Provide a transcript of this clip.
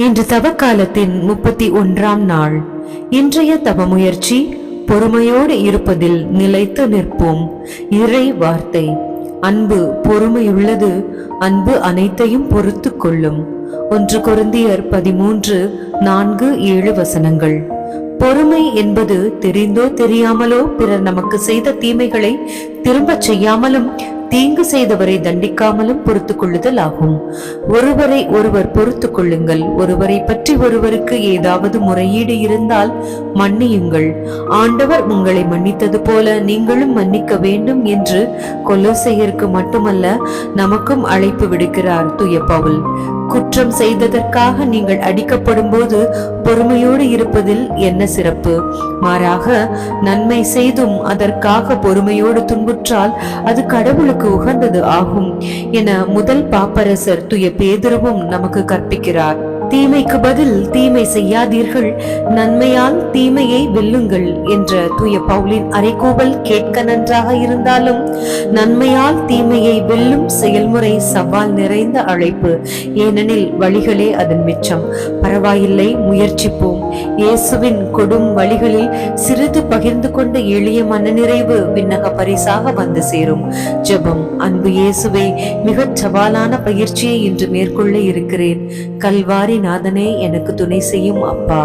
இன்று தவக்காலத்தின் முப்பத்தி ஒன்றாம் நாள். இன்றைய தவ முயற்சி பொறுமையோடு இருப்பதில் நிலைத்து நிற்போம். இறை வார்த்தை. அன்பு பொறுமையுள்ளது அன்பு அனைத்தையும் பொறுத்து கொள்ளும். ஒன்று குருந்தியர் பதிமூன்று நான்கு ஏழு வசனங்கள். பொறுமை என்பது தெரிந்தோ தெரியாமலோ பிறர் நமக்கு செய்த தீமைகளை திரும்பச் செய்யாமலும் தீங்கு செய்தவரை தண்டிக்காமலும் பொறுத்து கொள்ளுதல் ஆகும் ஒருவரை ஒருவர் பொறுத்து கொள்ளுங்கள் ஒருவரை பற்றி ஒருவருக்கு ஏதாவது முறையீடு இருந்தால் மன்னியுங்கள். ஆண்டவர் உங்களை மன்னித்தது போல நீங்களும் மன்னிக்க வேண்டும் என்று கொல்லோசையருக்கு மட்டுமல்ல நமக்கும் அழைப்பு விடுக்கிறார் துயப்பவுல் குற்றம் செய்ததற்காக நீங்கள் அடிக்கப்படும் போது பொறுமையோடு இருப்பதில் என்ன சிறப்பு? மாறாக நன்மை செய்தும் அதற்காக பொறுமையோடு துன்புற்றால் அது கடவுளுக்கு உகந்தது ஆகும் என முதல் பாப்பரசர் துய பேதுருவும் நமக்கு கற்பிக்கிறார். தீமைக்கு பதில் தீமை செய்யாதீர்கள். நன்மையால் தீமையை வெல்லுங்கள் என்ற தூய பவுலின் அறைகூவல் கேட்க நன்றாக இருந்தாலும் நன்மையால் தீமையை வெல்லும் செயல்முறை சவால் நிறைந்த அழைப்பு. ஏனெனில் வழிகளே அதன் மிச்சம். பரவாயில்லை முயற்சிப்போம். இயேசுவின் கொடும் வழிகளில் சிறிது பகிர்ந்து கொண்ட எளிய மனநிறைவு விண்ணக பரிசாக வந்து சேரும். ஜெபம். அன்பு இயேசுவை மிகச் சவாலான பயிற்சியை இன்று மேற்கொள்ள இருக்கிறேன். கல்வாரி நாதனே எனக்கு துணை செய்யும் அப்பா.